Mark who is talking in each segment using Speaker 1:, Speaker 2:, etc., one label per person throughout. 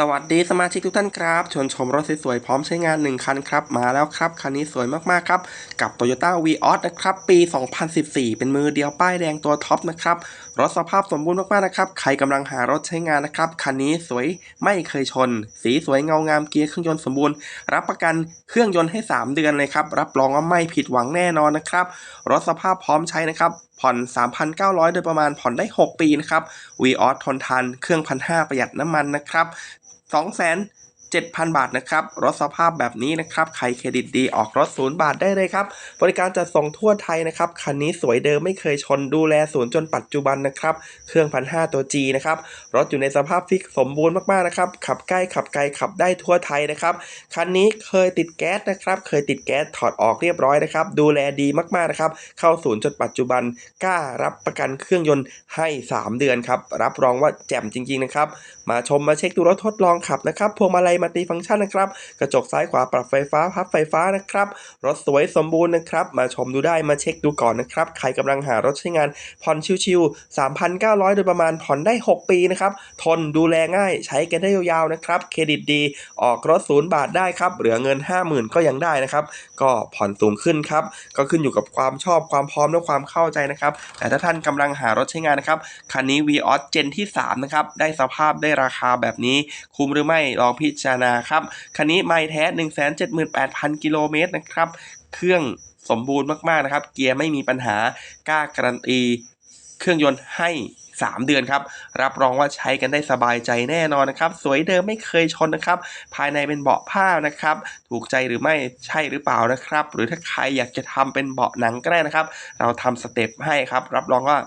Speaker 1: สวัสดีสมาชิกทุกท่านครับ ชวนชมรถสวยๆพร้อมใช้งาน 1 คันครับ มาแล้วครับ คันนี้สวยมากๆครับ กับ Toyota v ีออสนะครับ ปี 2014 เป็นมือเดียวป้ายแดงตัวท็อปนะครับ รถสภาพสมบูรณ์มากๆนะครับ ใครกำลังหารถใช้งานนะครับ คันนี้สวยไม่เคยชน สีสวยเงางามเกียร์เครื่องยนต์สมบูรณ์ รับประกันเครื่องยนต์ให้ 3 เดือนเลยครับ รับรองว่าไม่ผิดหวังแน่นอนนะครับ รถสภาพพร้อมใช้นะครับผ่อน 3,900 โดยประมาณผ่อนได้ 6 ปีนะครับวีออสทนทานเครื่องพันห้าประหยัดน้ำมันนะครับ สองแสน 0 บาทนะครับรถสภาพแบบนี้นะครับใครเครดิตดีออกรถศูนย์บาทได้เลยครับ บริการจัดส่งทั่วไทยนะครับคันนี้สวยเดิมไม่เคยชนดูแลศูนย์จนปัจจุบันนะครับ เครื่องพันห้าตัว G นะครับรถอยู่ในสภาพฟิกสมบูรณ์มากๆนะครับ ขับใกล้ขับไกลขับได้ทั่วไทยนะครับคันนี้เคยติดแก๊สนะครับ เคยติดแก๊สถอดออกเรียบร้อยนะครับ ดูแลดีมากๆนะครับ เข้าศูนย์จนปัจจุบันกล้ารับประกันเครื่องยนต์ให้ 3 เดือนครับรับรองว่าแจ่มจริง ๆนะครับ มาชมมาเช็คดูรถทดลองขับนะครับพวงมาลัยมัลติฟังก์ชันนะครับ กระจกซ้ายขวาปรับไฟฟ้าพับไฟฟ้านะครับ รถสวยสมบูรณ์นะครับ มาชมดูได้มาเช็คดูก่อนนะครับ ใครกำลังหารถใช้งานผ่อนชิวๆ 3,900 โดยประมาณผ่อนได้ 6 ปีนะครับ ทนดูแลง่ายใช้กันได้ยาวๆนะครับ เครดิตดี ออกรถศูนย์บาทได้ครับ เหลือเงิน 50,000 ก็ยังได้นะครับ ก็ผ่อนสูงขึ้นครับ ก็ขึ้นอยู่กับความชอบความพร้อมและความเข้าใจนะครับ แต่ถ้าท่านกำลังหารถใช้งานนะครับ คันนี้ v ีออสเจนที่3นะครับ ได้สภาพได้ราคาแบบนี้ คุ้มหรือไม่ลองพิจารณาครับ คันนี้ไม่แท้ 178,000 กิโลเมตรนะครับ เครื่องสมบูรณ์มาก ๆ นะครับ เกียร์ไม่มีปัญหากล้าการันตีเครื่องยนต์ให้ 3 เดือนครับ รับรองว่าใช้กันได้สบายใจแน่นอนนะครับ สวยเดิมไม่เคยชนนะครับ ภายในเป็นเบาะผ้านะครับ ถูกใจหรือไม่ใช่หรือเปล่านะครับ หรือถ้าใครอยากจะทำเป็นเบาะหนังก็ได้นะครับ เราทำสเต็ปให้ครับ รับรองว่า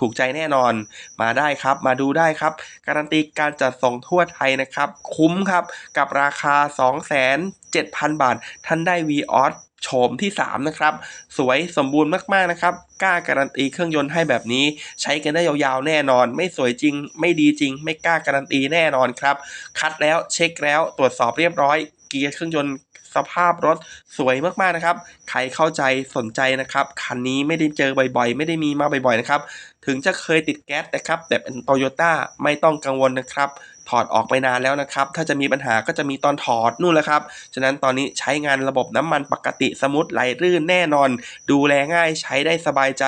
Speaker 1: ถูกใจแน่นอน มาได้ครับ มาดูได้ครับ การันตีการจัดส่งทั่วไทยนะครับ คุ้มครับ กับราคา 27,000 บาท ท่านได้ v ีออสโฉมที่ 3 นะครับ สวยสมบูรณ์มาก ๆ นะครับ กล้าการันตีเครื่องยนต์ให้แบบนี้ ใช้กันได้ยาว ๆ แน่นอน ไม่สวยจริง ไม่ดีจริง ไม่กล้าการันตีแน่นอนครับ คัดแล้วเช็คแล้วตรวจสอบเรียบร้อย เกียร์เครื่องยนต์สภาพรถสวยมากๆนะครับ ใครเข้าใจสนใจนะครับ คันนี้ไม่ได้เจอบ่อยๆ ไม่ได้มีมาบ่อยๆนะครับ ถึงจะเคยติดแก๊สนะครับ แต่เป็นโตโยต้าไม่ต้องกังวลนะครับ ถอดออกไปนานแล้วนะครับ ถ้าจะมีปัญหาก็จะมีตอนถอดนู่นแหละครับ ฉะนั้นตอนนี้ใช้งานระบบน้ำมันปกติสมูทไหลรื่นแน่นอน ดูแลง่ายใช้ได้สบายใจ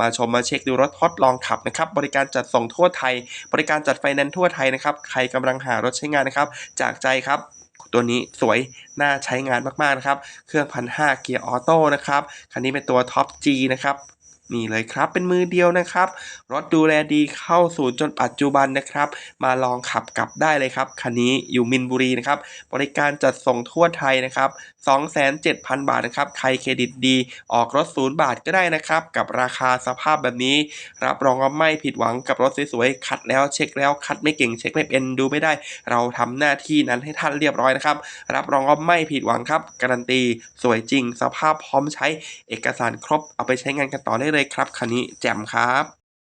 Speaker 1: มาชมมาเช็คดูรถทดลองขับนะครับ บริการจัดส่งทั่วไทย บริการจัดไฟแนนซ์ทั่วไทยนะครับ ใครกำลังหารถใช้งานนะครับ จากใจครับ ตัวนี้สวยน่าใช้งานมากๆนะครับ เครื่องพันห้าเกียร์ออโต้นะครับ คันนี้เป็นตัวท็อป G นะครับ นี่เลยครับ เป็นมือเดียวนะครับ รถดูแลดีเข้าศูนย์จนปัจจุบันนะครับ มาลองขับกลับได้เลยครับ คันนี้อยู่มินบุรีนะครับ บริการจัดส่งทั่วไทยนะครับ 27,000 บาทนะครับ ใครเครดิตดี ออกรถศูนย์บาทก็ได้นะครับ กับราคาสภาพแบบนี้ รับรองว่าไม่ผิดหวังกับรถสวยๆ คัดแล้วเช็คแล้วคัดไม่เก่งเช็คไม่เป็นดูไม่ได้ เราทำหน้าที่นั้นให้ท่านเรียบร้อยนะครับ รับรองว่าไม่ผิดหวังครับ การันตี สวยจริง สภาพพร้อมใช้ เอกสารครบ เอาไปใช้งานกันต่อได้เลยเลยครับคันนี้แจ่มครับ